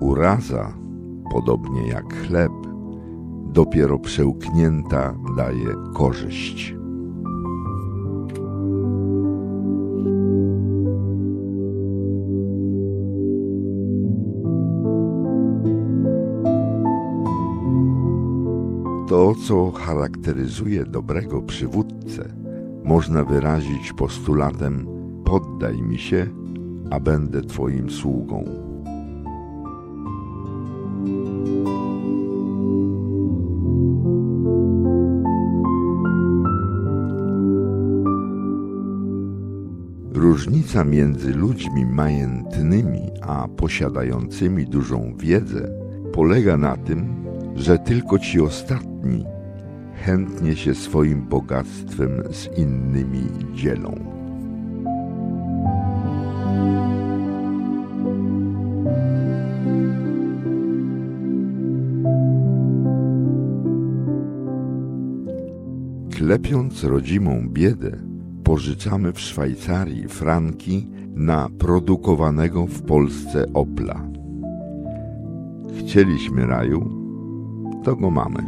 Uraza, podobnie jak chleb, dopiero przełknięta daje korzyść. To, co charakteryzuje dobrego przywódcę, można wyrazić postulatem: poddaj mi się, a będę Twoim sługą. Różnica między ludźmi majętnymi a posiadającymi dużą wiedzę polega na tym, że tylko ci ostatni chętnie się swoim bogactwem z innymi dzielą. Klepiąc rodzimą biedę, pożyczamy w Szwajcarii franki na produkowanego w Polsce Opla. Chcieliśmy raju, to go mamy.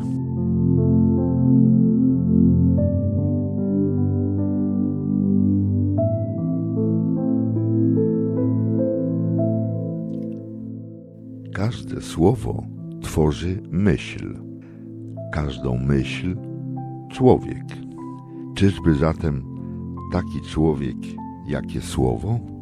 Każde słowo tworzy myśl, każdą myśl człowiek. Czyżby zatem taki człowiek, jakie słowo?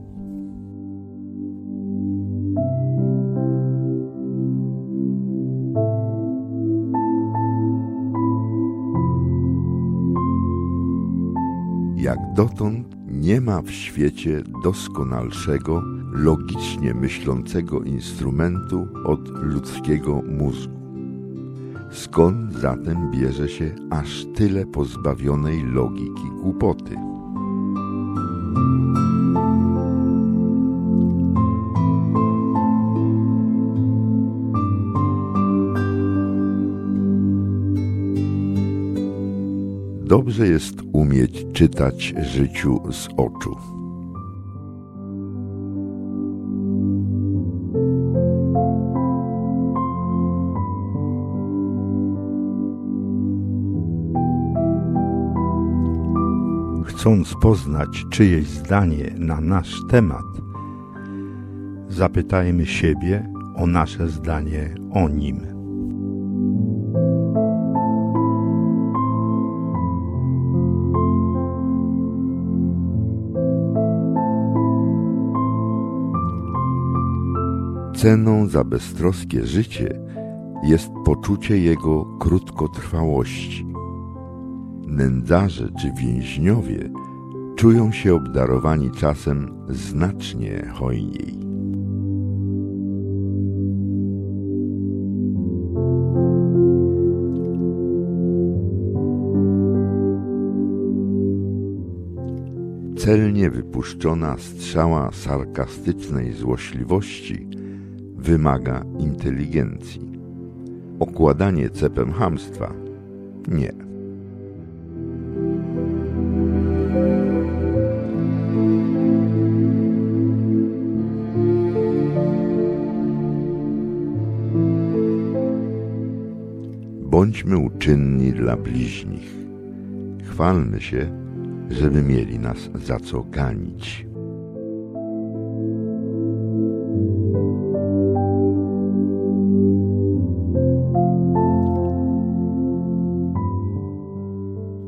Jak dotąd nie ma w świecie doskonalszego, logicznie myślącego instrumentu od ludzkiego mózgu. Skąd zatem bierze się aż tyle pozbawionej logiki głupoty? Dobrze jest umieć czytać życiu z oczu. Chcąc poznać czyjeś zdanie na nasz temat, zapytajmy siebie o nasze zdanie o nim. Ceną za beztroskie życie jest poczucie jego krótkotrwałości. Nędzarze czy więźniowie czują się obdarowani czasem znacznie hojniej. Celnie wypuszczona strzała sarkastycznej złośliwości wymaga inteligencji. Okładanie cepem hamstwa nie. Bądźmy uczynni dla bliźnich. Chwalmy się, żeby mieli nas za co ganić.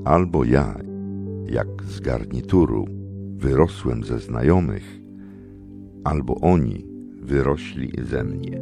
Albo ja, jak z garnituru, wyrosłem ze znajomych, albo oni wyrośli ze mnie.